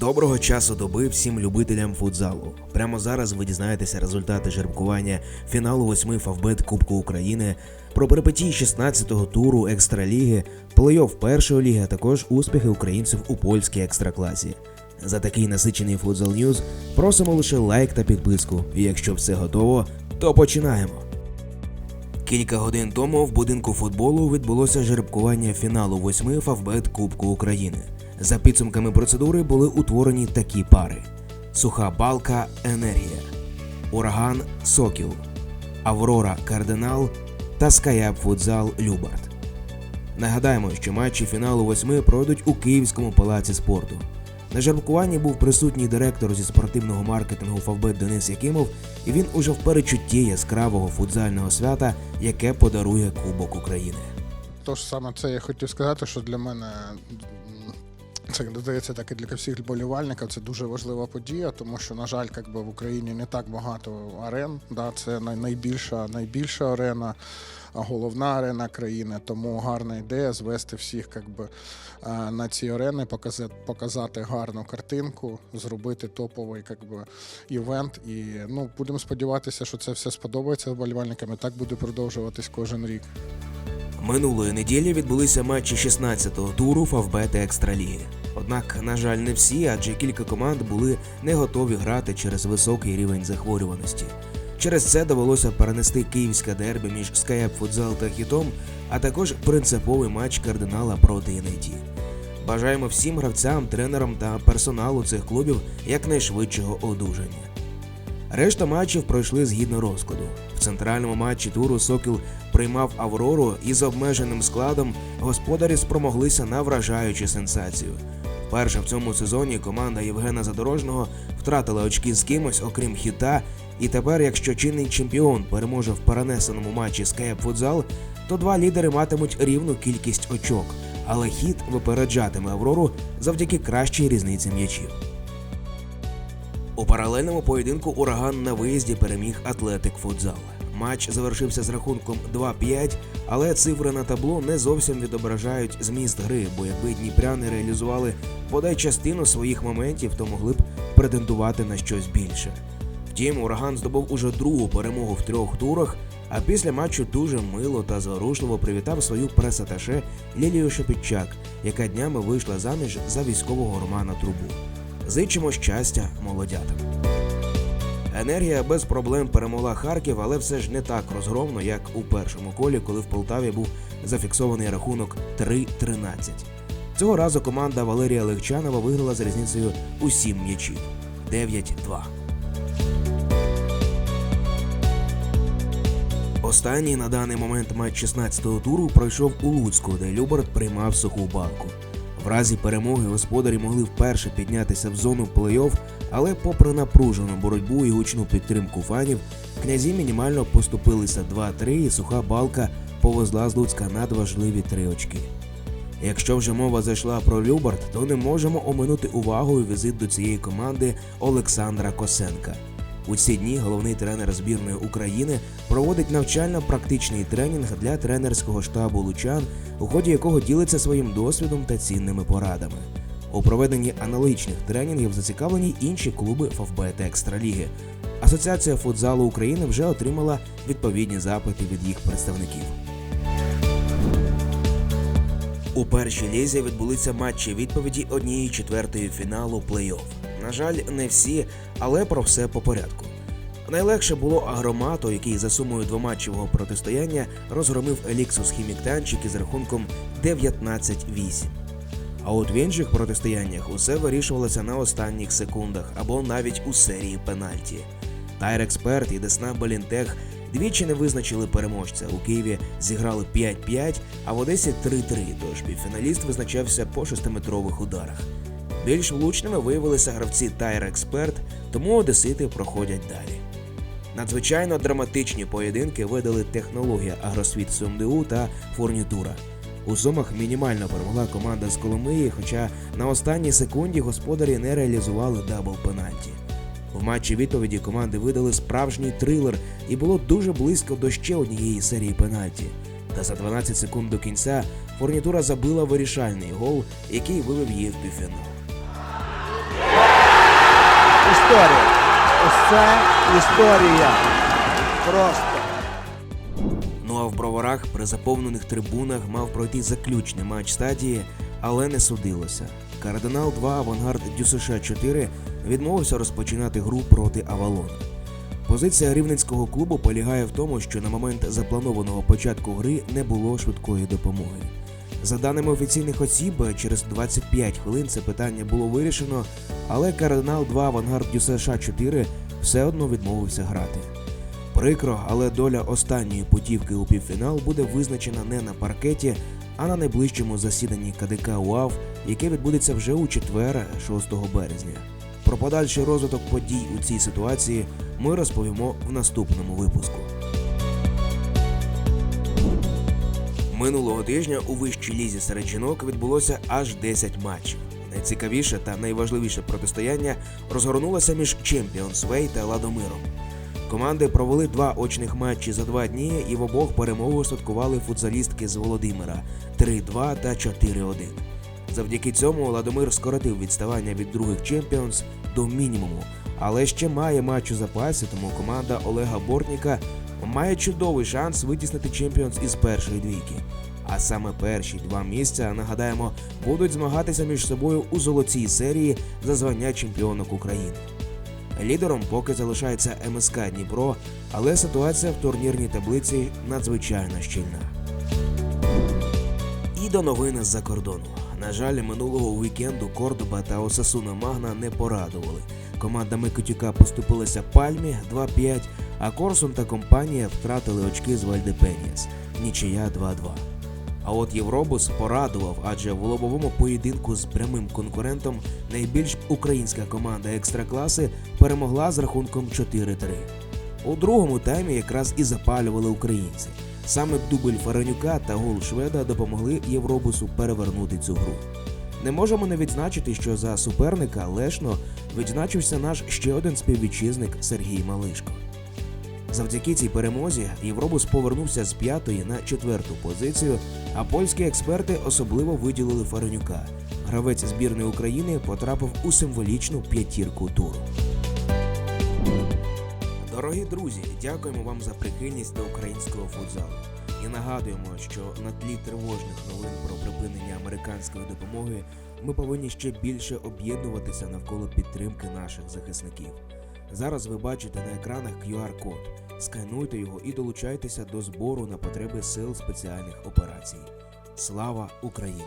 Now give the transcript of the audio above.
Доброго часу доби всім любителям футзалу. Прямо зараз ви дізнаєтеся результати жеребкування фіналу восьми Фавбет Кубку України, про перипетії 16-го туру екстраліги, плей-офф першої ліги, а також успіхи українців у польській екстракласі. За такий насичений футзал Ньюз просимо лише лайк та підписку. І якщо все готово, то починаємо. Кілька годин тому в будинку футболу відбулося жеребкування фіналу восьми Фавбет Кубку України. За підсумками процедури були утворені такі пари: Суха Балка Енергія, Ураган Сокіл, Аврора Кардинал та Скаяп Футзал Любард. Нагадаємо, що матчі фіналу восьми пройдуть у Київському палаці спорту. На жеребкуванні був присутній директор зі спортивного маркетингу Фавбет Денис Якимов, і він уже в перечутті яскравого футзального свята, яке подарує Кубок України. Тож саме це я хотів сказати, що для мене це здається, так і для всіх вболівальників це дуже важлива подія, тому що, на жаль, як би в Україні не так багато арен. Да, це найбільша, найбільша арена, головна арена країни. Тому гарна ідея звести всіх як би, е, на ці арени, показати, показати гарну картинку, зробити топовий як би, івент. І ну, будемо сподіватися, що це все сподобається вболівальникам і так буде продовжуватись кожен рік. Минулої неділі відбулися матчі 16-го туру Фавбет Екстраліги. Однак, на жаль, не всі, адже кілька команд були не готові грати через високий рівень захворюваності. Через це довелося перенести київське дербі між Скаяп Футзал та Хітом, а також принциповий матч кардинала проти НІТ. Бажаємо всім гравцям, тренерам та персоналу цих клубів якнайшвидшого одужання. Решта матчів пройшли згідно розкладу. В центральному матчі туру Сокіл приймав Аврору і з обмеженим складом господарі спромоглися на вражаючу сенсацію. Вперше в цьому сезоні команда Євгена Задорожного втратила очки з кимось, окрім хіта, і тепер, якщо чинний чемпіон переможе в перенесеному матчі з Київ Футзал, то два лідери матимуть рівну кількість очок, але хіт випереджатиме Аврору завдяки кращій різниці м'ячів. У паралельному поєдинку ураган на виїзді переміг Атлетик Футзал. Матч завершився з рахунком 2-5, але цифри на табло не зовсім відображають зміст гри, бо якби дніпряни реалізували бодай частину своїх моментів, то могли б претендувати на щось більше. Втім, ураган здобув уже другу перемогу в трьох турах, а після матчу дуже мило та зворушливо привітав свою пресаташе Лілію Шепітчак, яка днями вийшла заміж за військового Романа Трубу. Зичимо щастя молодятам. Енергія без проблем перемогла Харків, але все ж не так розгромно, як у першому колі, коли в Полтаві був зафіксований рахунок 3-13. Цього разу команда Валерія Легчанова виграла з різницею у 7 м'ячів 9-2. Останній на даний момент матч 16-го туру пройшов у Луцьку, де Любард приймав суху балку. В разі перемоги господарі могли вперше піднятися в зону плей-офф, але попри напружену боротьбу і гучну підтримку фанів, князі мінімально поступилися 2-3 і суха балка повезла з Луцька надважливі три очки. Якщо вже мова зайшла про Любард, то не можемо оминути увагою візит до цієї команди Олександра Косенка. У ці дні головний тренер збірної України проводить навчально-практичний тренінг для тренерського штабу Лучан, у ході якого ділиться своїм досвідом та цінними порадами. У проведенні аналогічних тренінгів зацікавлені інші клуби Фавбет Екстраліги. Асоціація футзалу України вже отримала відповідні запити від їх представників. У першій лізі відбулися матчі відповіді однієї четвертої фіналу плей-офф. На жаль, не всі, але про все по порядку. Найлегше було агромату, який за сумою двоматчевого протистояння розгромив Еліксус Хіміктанчик із рахунком 19-8. А от в інших протистояннях усе вирішувалося на останніх секундах або навіть у серії пенальті. Тайрексперт і Десна Балінтех двічі не визначили переможця. У Києві зіграли 5-5, а в Одесі 3-3, тож півфіналіст визначався по шестиметрових ударах. Більш влучними виявилися гравці Тайрексперт, тому одесити проходять далі. Надзвичайно драматичні поєдинки видали технологія Агросвіт СумДУ та Фурнітура. У Сумах мінімально перемогла команда з Коломиї, хоча на останній секунді господарі не реалізували дабл пенальті. В матчі відповіді команди видали справжній трилер і було дуже близько до ще однієї серії пенальті. Та за 12 секунд до кінця фурнітура забила вирішальний гол, який вивів її в півфінал. Історія. Ось історія. Просто. Ну а в броварах при заповнених трибунах мав пройти заключний матч стадії, але не судилося. Кардинал 2 Авангард ДЮСШ 4 відмовився розпочинати гру проти Авалона. Позиція рівненського клубу полягає в тому, що на момент запланованого початку гри не було швидкої допомоги. За даними офіційних осіб, через 25 хвилин це питання було вирішено, але Кардинал 2 Авангард ДЮСШ 4 все одно відмовився грати. Прикро, але доля останньої путівки у півфінал буде визначена не на паркеті, а на найближчому засіданні КДК УАВ, яке відбудеться вже у четвер, 6 березня. Про подальший розвиток подій у цій ситуації ми розповімо в наступному випуску. Минулого тижня у вищій лізі серед жінок відбулося аж 10 матчів. Найцікавіше та найважливіше протистояння розгорнулося між Champions Way та Ладомиром. Команди провели два очних матчі за два дні і в обох перемогу святкували футзалістки з Володимира 3-2 та 4-1. Завдяки цьому Ладомир скоротив відставання від других Champions до мінімуму, але ще має матч у запасі, тому команда Олега Бортніка має чудовий шанс витіснити Champions із першої двійки. А саме перші два місця, нагадаємо, будуть змагатися між собою у золотій серії за звання чемпіонок України. Лідером поки залишається МСК Дніпро, але ситуація в турнірній таблиці надзвичайно щільна. І до новини з-за кордону. На жаль, минулого вікенду Кордоба та Осасуна Магна не порадували. Команда Микотюка поступилася Пальмі 2-5, а Корсун та компанія втратили очки з Вальдепеніас. Нічия 2-2. А от Євробус порадував, адже в лобовому поєдинку з прямим конкурентом найбільш українська команда екстракласи перемогла з рахунком 4-3. У другому таймі якраз і запалювали українці. Саме дубль Фаренюка та гол Шведа допомогли Євробусу перевернути цю гру. Не можемо не відзначити, що за суперника лешно відзначився наш ще один співвітчизник Сергій Малишко. Завдяки цій перемозі Євробус повернувся з п'ятої на четверту позицію, а польські експерти особливо виділили Фаренюка. Гравець збірної України потрапив у символічну п'ятірку туру. Дорогі друзі, дякуємо вам за прихильність до українського футзалу. І нагадуємо, що на тлі тривожних новин про припинення американської допомоги ми повинні ще більше об'єднуватися навколо підтримки наших захисників. Зараз ви бачите на екранах QR-код. Скануйте його і долучайтеся до збору на потреби сил спеціальних операцій. Слава Україні!